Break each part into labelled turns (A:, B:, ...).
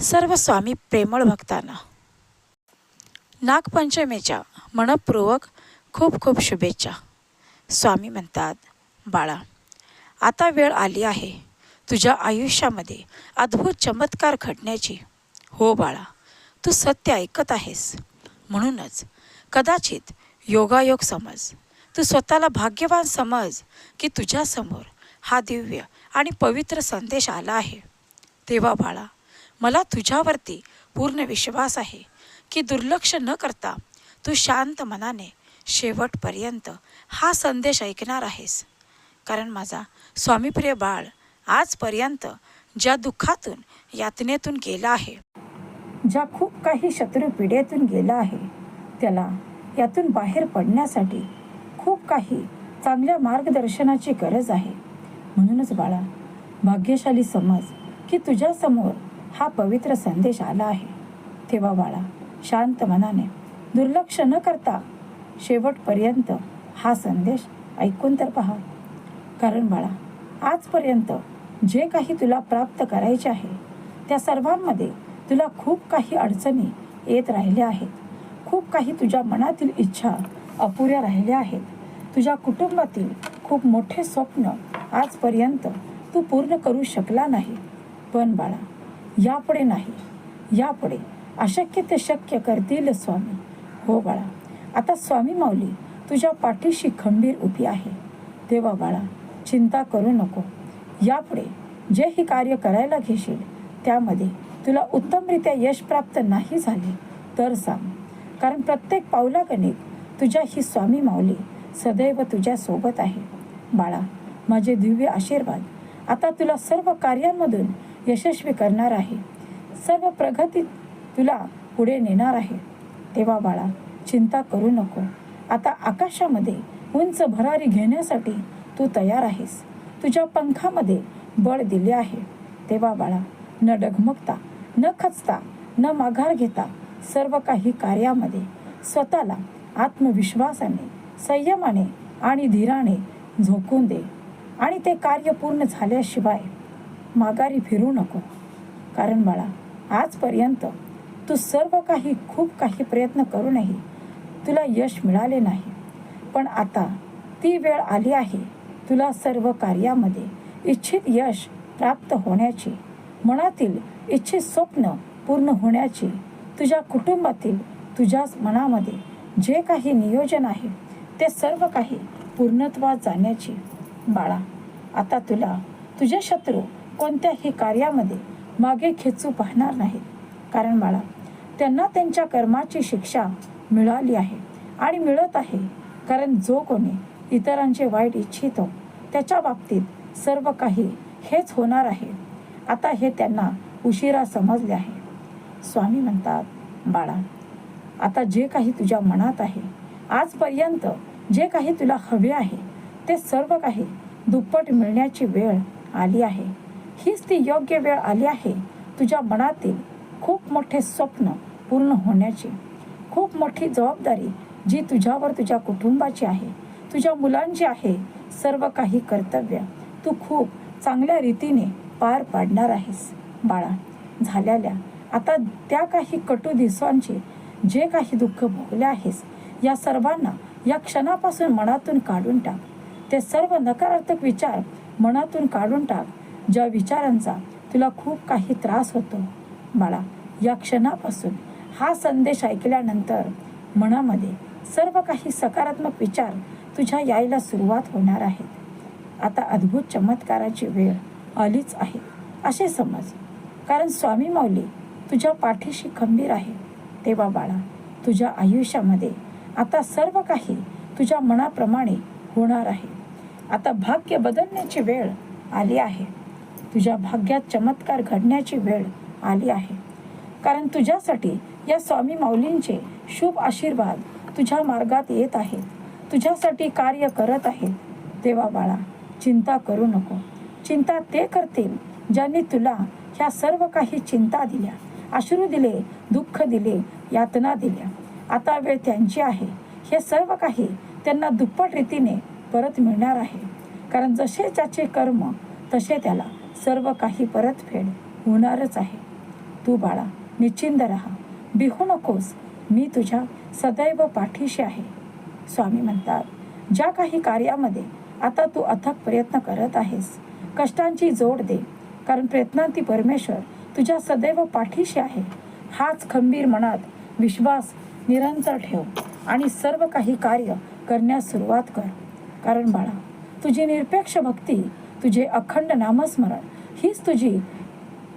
A: सर्व स्वामी प्रेमळ भक्तांना. नागपंचमीच्या मनपूर्वक खूप खूप शुभेच्छा. स्वामी म्हणतात बाळा आता वेळ आली आहे. तुझ्या आयुष्यामध्ये अद्भुत चमत्कार घडण्याची. हो बाळा तू सत्य ऐकत आहेस. म्हणूनच कदाचित योगायोग समज. तू स्वतःला भाग्यवान समज की तुझ्यासमोर हा दिव्य आणि पवित्र संदेश आला आहे. तेव्हा बाळा मला तुझ्यावरती पूर्ण विश्वास आहे की दुर्लक्ष न करता तू शांत मनाने शेवटपर्यंत हा संदेश ऐकणार आहेस. कारण माझा स्वामीप्रिय बाळ आजपर्यंत ज्या दुःखातून यातनेतून गेला आहे ज्या खूप काही शत्रू पिढ्यातून गेला आहे त्याला यातून बाहेर पडण्यासाठी खूप काही चांगल्या मार्गदर्शनाची गरज आहे. म्हणूनच बाळा भाग्यशाली समज की तुझ्यासमोर हा पवित्र संदेश आला आहे. तेव्हा बाळा शांत मनाने दुर्लक्ष न करता शेवटपर्यंत हा संदेश ऐकून तर पहा. कारण बाळा आजपर्यंत जे काही तुला प्राप्त करायचे आहे त्या सर्वांमध्ये तुला खूप काही अडचणी येत राहिल्या आहेत. खूप काही तुझ्या मनातील इच्छा अपुऱ्या राहिल्या आहेत. तुझ्या कुटुंबातील खूप मोठे स्वप्न आजपर्यंत तू पूर्ण करू शकला नाही. पण बाळा यापुढे नाही. यापुढे. अशक्य ते शक्य करतील स्वामी. हो बाळा. आता स्वामी माऊली तुझ्या पाठीशी खंबीर उभी आहे. तेव्हा बाळा चिंता करू नको. यापुढे जे ही कार्य करायला घेशील त्यामध्ये तुला उत्तमरित्या यश प्राप्त नाही झाले तर सांग. कारण प्रत्येक पावलागणिक तुझ्या ही स्वामी माऊली सदैव तुझ्या सोबत आहे. बाळा माझे दिव्य आशीर्वाद. आता तुला सर्व कार्यांमधून यशस्वी करणार आहे. सर्व प्रगती तुला पुढे नेणार आहे. तेव्हा बाळा चिंता करू नको. आता आकाशामध्ये उंच भरारी घेण्यासाठी तू तयार आहेस. तुझ्या पंखामध्ये बळ दिले आहे. तेव्हा बाळा न डगमगता न खचता न माघार घेता सर्व काही कार्यामध्ये स्वतःला आत्मविश्वासाने संयमाने आणि धीराने झोकून दे आणि ते कार्य पूर्ण झाल्याशिवाय माघारी फिरू नको. कारण बाळा आजपर्यंत तू सर्व काही खूप काही प्रयत्न करूनही तुला यश मिळाले नाही. पण आता ती वेळ आली आहे तुला सर्व कार्यामध्ये इच्छित यश प्राप्त होण्याची मनातील इच्छित स्वप्न पूर्ण होण्याची तुझ्या कुटुंबातील तुझ्या मनामध्ये जे काही नियोजन आहे ते सर्व काही पूर्णत्वात जाण्याची. बाळा आता तुला तुझे शत्रू कोणत्याही कार्यामध्ये मागे खेचू पाहणार नाहीत. कारण बाळा त्यांना त्यांच्या कर्माची शिक्षा मिळाली आहे आणि मिळत आहे. कारण जो कोणी इतरांचे वाईट इच्छितो त्याच्या बाबतीत सर्व काही हेच होणार आहे. आता हे त्यांना उशिरा समजले आहे. स्वामी म्हणतात बाळा आता जे काही तुझ्या मनात आहे आजपर्यंत जे काही तुला हवे आहे ते सर्व काही दुप्पट मिळण्याची वेळ आली आहे. हीच ती योग्य वेळ आली आहे. तुझ्या मनातील खूप मोठे स्वप्न पूर्ण होण्याची खूप मोठी जबाबदारी जी तुझ्यावर तुझ्या कुटुंबाची आहे तुझ्या मुलांची आहे सर्व काही कर्तव्य तू खूप चांगल्या रीतीने पार पाडणार आहेस. बाळा झालेल्या आता त्या काही कटू दिवसांचे जे काही दुःख भोगले आहेस या सर्वांना या क्षणापासून मनातून काढून टाक. ते सर्व नकारात्मक विचार मनातून काढून टाक. ज्या विचारांचा तुला खूप काही त्रास होतो बाळा या क्षणापासून हा संदेश ऐकल्यानंतर मनामध्ये सर्व काही सकारात्मक विचार तुझ्या यायला सुरुवात होणार आहेत. आता अद्भुत चमत्काराची वेळ आलीच आहे असे समज. कारण स्वामी माऊली तुझ्या पाठीशी खंबीर आहे. तेव्हा बाळा तुझ्या आयुष्यामध्ये आता सर्व काही तुझ्या मनाप्रमाणे होणार आहे. आता भाग्य बदलण्याची वेळ आली आहे. तुझ्या भाग्यात चमत्कार घडण्याची वेळ आली आहे. कारण तुझ्यासाठी या स्वामी माऊलींचे शुभ आशीर्वाद तुझ्या मार्गात येत आहेत. तुझ्यासाठी कार्य करत आहेत. तेव्हा बाळा चिंता करू नको. चिंता ते करतील ज्यांनी तुला ह्या सर्व काही चिंता दिल्या अश्रू दिले दुःख दिले यातना दिल्या. आता वेळ त्यांची आहे. हे सर्व काही त्यांना दुप्पट रीतीने परत मिळणार आहे. कारण जसे त्याचे कर्म तसे त्याला सर्व काही परतफेड होणारच आहे. तू बाळा निश्चिंत राहा. बिहू नकोस. मी तुझ्या सदैव पाठीशी आहे. स्वामी म्हणतात ज्या काही कार्यामध्ये आता तू अथक प्रयत्न करत आहेस कष्टांची जोड दे. कारण प्रयत्नांती परमेश्वर तुझ्या सदैव पाठीशी आहे. हाच खंबीर मनात विश्वास निरंतर ठेव आणि सर्व काही कार्य करण्यास सुरुवात कर. कारण बाळा तुझी निरपेक्ष भक्ती तुझे अखंड नामस्मरण हीच तुझी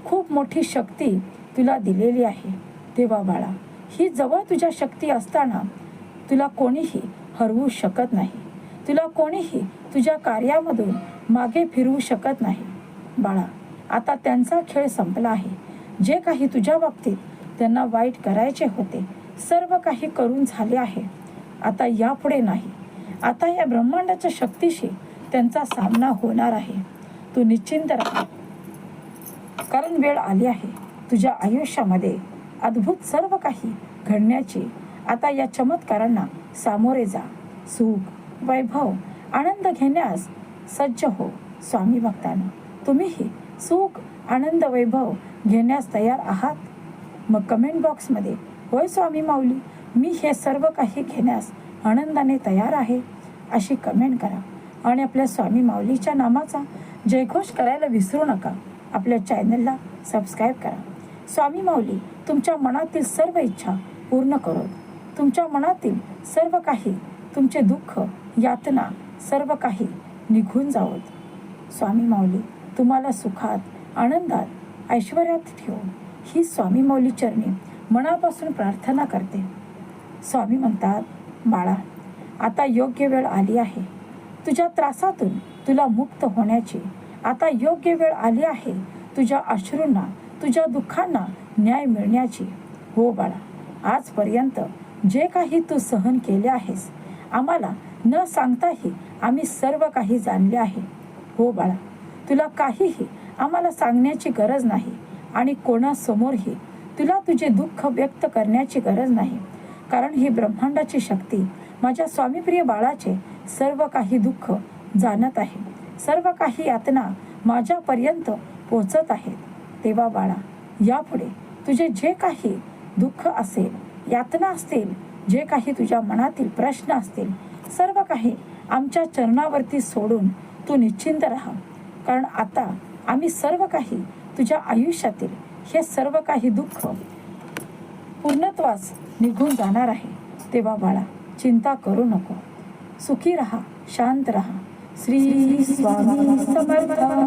A: खूप मोठी शक्ती तुला दिलेली आहे. तेव्हा बाळा ही जवळ तुझ्या शक्ती असताना तुला कोणीही हरवू शकत नाही. तुला कोणीही तुझ्या कार्यामधून मागे फिरवू शकत नाही. बाळा आता त्यांचा खेळ संपला आहे. जे काही तुझ्या बाबतीत त्यांना वाईट करायचे होते सर्व काही करून झाले आहे. आता यापुढे नाही. आता या ब्रह्मांडाच्या शक्तीशी त्यांचा सामना होणार आहे. तू निश्चिंत राहा. कारण वेळ आली आहे. तुझ्या आयुष्यामध्ये अद्भुत सर्व काही घडण्याची. आता या चमत्कारांना सामोरे जा. सुख वैभव आनंद घेण्यास सज्ज हो स्वामी भक्तांनो. तुम्हीही सुख आनंद वैभव घेण्यास तयार आहात? मग कमेंट बॉक्समध्ये होय स्वामी माऊली मी हे सर्व काही घेण्यास आनंदाने तयार आहे. अशी कमेंट करा. आणि आपल्या स्वामी माऊलीच्या नामाचा जयघोष करायला विसरू नका. आपल्या चॅनलला सबस्क्राईब करा. स्वामी माऊली तुमच्या मनातील सर्व इच्छा पूर्ण करो. तुमच्या मनातील सर्व काही तुमचे दुःख यातना सर्व काही निघून जावोत. स्वामी माऊली तुम्हाला सुखात आनंदात ऐश्वर्यात ठेवून ही स्वामी माऊली चरणी मनापासून प्रार्थना करते. स्वामी म्हणतात बाळा आता योग्य वेळ आली आहे. तुझ्या त्रासातून तुला मुक्त होण्याची. आता योग्य वेळ आली आहे. तुझ्या अश्रूंना तुझ्या दुःखांना न्याय मिळण्याची. हो बाळा आजपर्यंत जे काही तू सहन केले आहेस आम्हाला न सांगताही आम्ही सर्व काही जाणले आहे. हो बाळा तुला काहीही आम्हाला सांगण्याची गरज नाही आणि कोणासमोरही तुला तुझे दुःख व्यक्त करण्याची गरज नाही. कारण ही ब्रह्मांडाची शक्ती माझ्या स्वामीप्रिय बाळाचे सर्व काही दुःख जाणत आहे. सर्व काही यातना माझ्यापर्यंत पोचत आहेत तेव्हा बाळा यापुढे तुझे जे काही दुःख असेल यातना असतील जे काही तुझ्या मनातील प्रश्न असतील सर्व काही आमच्या चरणावरती सोडून तू निश्चिंत राहा. कारण आता आम्ही सर्व काही तुझ्या आयुष्यातील हे सर्व काही दुःख पूर्णत्वास निघून जाणार आहे. तेव्हा बाळा चिंता करू नको. सुखी राहा शांत राहा। श्री स्वामी समर्थ।